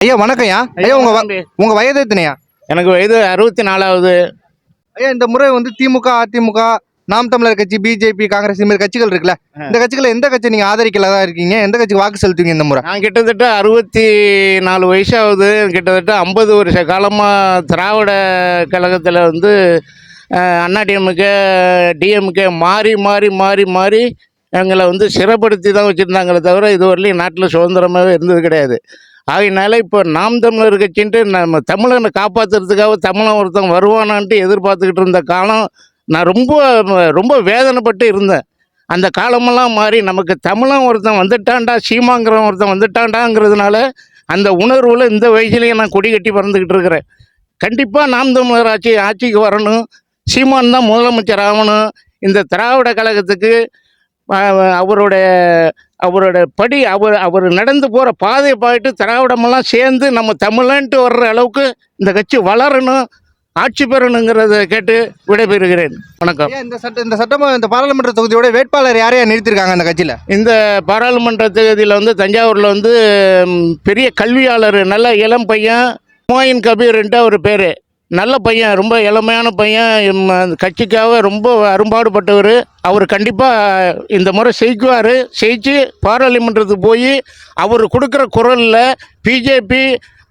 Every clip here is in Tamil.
ஐயா வணக்கம்யா. ஐயா உங்க வ- உங்க வயது எத்தனையா? எனக்கு வயது அறுபத்தி நாலாவது ஐயா இந்த முறை வந்து திமுக அதிமுக நாம் தமிழர் கட்சி பிஜேபி காங்கிரஸ் இந்த மாதிரி கட்சிகள் இருக்குல்ல? இந்த கட்சிகளை எந்த கட்சி நீங்க ஆதரிக்கலதா இருக்கீங்க? எந்த கட்சிக்கு வாக்கு செலுத்துவீங்க இந்த முறை? நான் கிட்டத்தட்ட அறுபத்தி நாலு வயசாகுது கிட்டத்தட்ட ஐம்பது வருஷ காலமாக திராவிட கழகத்தில் வந்து அண்ணாடிஎம்கே டிஎம்கே மாறி மாறி மாறி மாறி எங்களை வந்து சிறப்படுத்தி தான் வச்சுருந்தாங்களே தவிர இதுவரையிலும் நாட்டில் சுதந்திரமாகவே இருந்தது கிடையாது. ஆகையினால இப்போ நாம் தமிழர் கட்சின்ட்டு நம்ம தமிழனை காப்பாற்றுறதுக்காக தமிழன் ஒருத்தன் வருவானான்ட்டு எதிர்பார்த்துக்கிட்டு இருந்த காலம் நான் ரொம்ப ரொம்ப வேதனைப்பட்டு இருந்தேன். அந்த காலமெல்லாம் மாறி நமக்கு தமிழன் ஒருத்தன் வந்துட்டான்டா சீமாங்கிறவன் ஒருத்தன் வந்துட்டான்டாங்கிறதுனால அந்த உணர்வில் இந்த வயசுலேயே நான் கொடி கட்டி பறந்துக்கிட்டு இருக்கிறேன். கண்டிப்பாக நாம் தமிழர் ஆட்சி ஆட்சிக்கு வரணும். சீமான் தான் முதலமைச்சர் ஆகணும். இந்த திராவிட கழகத்துக்கு அவருடைய அவரோட படி அவர் அவர் நடந்து போகிற பாதையை பார்த்துட்டு திராவிடமெல்லாம் சேர்ந்து நம்ம தமிழன்ட்டு வர்ற அளவுக்கு இந்த கட்சி வளரணும் ஆட்சி பெறணுங்கிறத கேட்டு விடைபெறுகிறேன். வணக்கம். இந்த சட்ட இந்த சட்டம இந்த பாராளுமன்ற தொகுதியோட வேட்பாளர் யாரையா நிறுத்திருக்காங்க அந்த கட்சியில? இந்த பாராளுமன்ற தொகுதியில் வந்து தஞ்சாவூரில் வந்து பெரிய கல்வியாளர் நல்ல இளம் பையன் மோயின் கபீர்ன்ட்டு அவர் பேர். நல்ல பையன் ரொம்ப இளமையான பையன் அந்த கட்சிக்காக ரொம்ப அரும்பாடுபட்டவர். அவர் கண்டிப்பாக இந்த முறை செய்க்குவார் செய்ச்சு பாராளுமன்றத்துக்கு போய் அவர் கொடுக்குற குரலில் பிஜேபி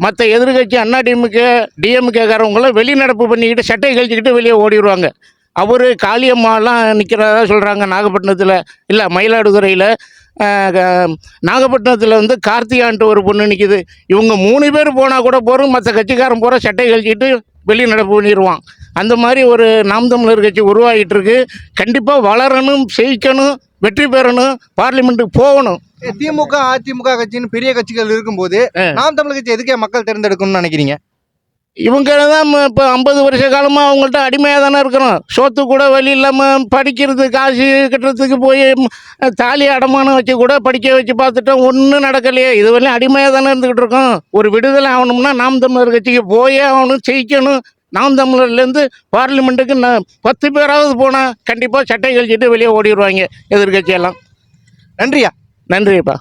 மற்ற எதிர்கட்சி அண்ணா டிஎம்கே டிஎம்கேக்காரவங்களாம் வெளிநடப்பு பண்ணிக்கிட்டு சட்டை கழிச்சுக்கிட்டு வெளியே ஓடிடுவாங்க அவர் காளியம்மாலாம் நிற்கிறதா சொல்கிறாங்க நாகப்பட்டினத்தில். இல்லை மயிலாடுதுறையில். நாகப்பட்டினத்தில் வந்து கார்த்திகான்ட்டு ஒரு பொண்ணு நிற்கிது இவங்க மூணு பேர் போனால் கூட போகிறோம் மற்ற கட்சிக்காரன் போகிற சட்டை கழிச்சிக்கிட்டு வெளிநடப்பு பண்ணிடுவான் அந்த மாதிரி ஒரு நாம் தமிழர் கட்சி உருவாகிட்டு இருக்கு கண்டிப்பாக வளரணும் ஜெயிக்கணும் வெற்றி பெறணும் பார்லிமெண்ட்டுக்கு போகணும். திமுக அதிமுக கட்சின்னு பெரிய கட்சிகள் இருக்கும்போது நாம் தமிழர் கட்சி எதுக்கே மக்கள் தேர்ந்தெடுக்கணும்னு நினைக்கிறீங்க? இவங்க தான் இப்போ ஐம்பது வருஷ காலமாக அவங்கள்ட்ட அடிமையாக தானே இருக்கிறோம். சோத்து கூட வழி இல்லாமல் படிக்கிறது காசு கட்டுறதுக்கு போய் தாலி அடமானம் வச்சு கூட படிக்க வச்சு பார்த்துட்டோம். ஒன்றும் நடக்கலையே. இது வரையும் அடிமையாக தானே இருந்துக்கிட்டு இருக்கோம். ஒரு விடுதலை ஆகணும்னா நாம் தமிழர் கட்சிக்கு போயே ஆகணும் ஜெயிக்கணும். நாம் தமிழர்லேருந்து பார்லிமெண்ட்டுக்கு நான் பத்து பேராவது போனால் கண்டிப்பாக சட்டை கழிச்சிட்டு வெளியே ஓடிடுவாங்க எதிர்கட்சியெல்லாம் நன்றியா? நன்றிப்பா.